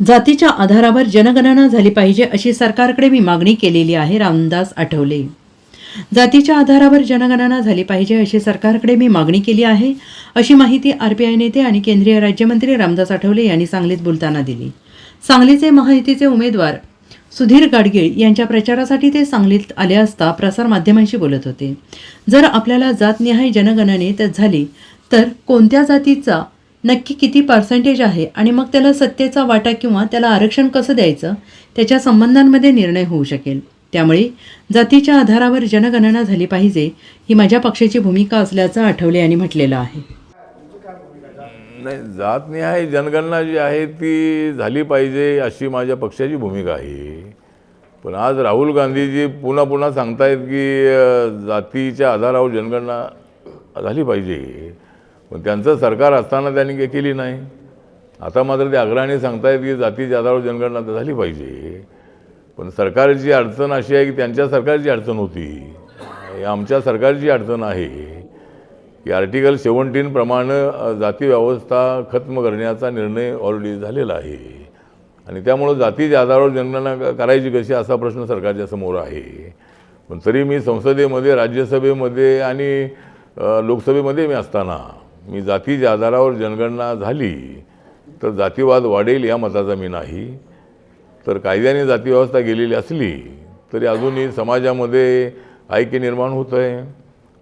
जातीच्या आधारावर जनगणना झाली पाहिजे अशी सरकारकडे मी मागणी केलेली आहे रामदास आठवले. जातीच्या आधारावर जनगणना झाली पाहिजे अशी सरकारकडे मी मागणी केली आहे अशी माहिती आरपीआय नेते आणि केंद्रीय राज्यमंत्री रामदास आठवले यांनी सांगलीत बोलताना दिली. सांगलीचे महायुतीचे उमेदवार सुधीर गाडगीळ यांच्या प्रचारासाठी ते सांगलीत आले असता प्रसारमाध्यमांशी बोलत होते. जर आपल्याला जातनिहाय जनगणनेत झाली तर कोणत्या जातीचा नक्की किती पर्सेंटेज आहे आणि मग त्याला सत्तेचा वाटा किंवा त्याला आरक्षण कसं द्यायचं त्याच्या संबंधांमध्ये निर्णय होऊ शकेल. त्यामुळे जातीच्या आधारावर जनगणना झाली पाहिजे ही माझ्या पक्षाची भूमिका असल्याचं आठवले यांनी म्हटलेलं आहे. नाही जात नाही आहे जनगणना जी आहे ती झाली पाहिजे अशी माझ्या पक्षाची भूमिका आहे. पण आज राहुल गांधीजी पुन्हा पुन्हा सांगतायत की जातीच्या आधारावर जनगणना झाली पाहिजे. पण त्यांचं सरकार असताना त्यांनी काही केली नाही. आता मात्र ते अग्रहाने सांगतायत की जातीच्या आधारावर जनगणना तर झाली पाहिजे. पण सरकारची अडचण अशी आहे की त्यांच्या सरकारची अडचण होती. हे आमच्या सरकारची अडचण आहे की आर्टिकल सेवन्टीन प्रमाणे जाती व्यवस्था खत्म करण्याचा निर्णय ऑलरेडी झालेला आहे. आणि त्यामुळं जातीच्या आधारावर जनगणना करायची कशी असा प्रश्न सरकारच्या समोर आहे. पण तरी मी संसदेमध्ये राज्यसभेमध्ये आणि लोकसभेमध्ये मी असताना मी जातीच्या आधारावर जनगणना झाली तर जातीवाद वाढेल या मताचा मी नाही. तर कायद्याने जातीव्यवस्था गेलेली असली तरी अजूनही समाजामध्ये ऐक्य निर्माण होत आहे.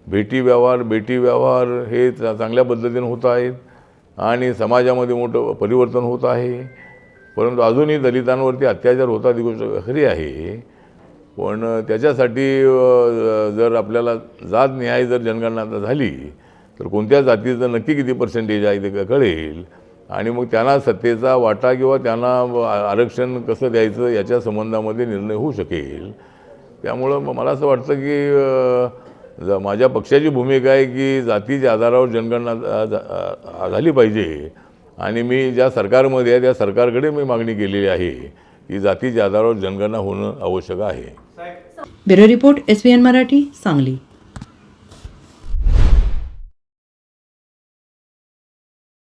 भेटी व्यवहार बेटी व्यवहार हे चांगल्या पद्धतीनं होत आहेत आणि समाजामध्ये मोठं परिवर्तन होत आहे. परंतु अजूनही दलितांवरती अत्याचार होतात ही गोष्ट खरी आहे. पण त्याच्यासाठी जर आपल्याला जात न्याय जर जनगणना आता झाली तर कोणत्या जातीचं नक्की किती पर्सेंटेज आहे ते कळेल. आणि मग त्यांना सत्तेचा वाटा किंवा त्यांना आरक्षण कसं द्यायचं याच्या संबंधामध्ये निर्णय होऊ शकेल. त्यामुळं मग मला असं वाटतं की ज- माझ्या पक्षाची भूमिका आहे की जातीच्या आधारावर जनगणना झाली पाहिजे. आणि मी ज्या सरकारमध्ये आहे त्या सरकारकडे मी मागणी केलेली आहे की जातीच्या आधारावर जनगणना होणं आवश्यक आहे. Bureau report S Marathi Sangli.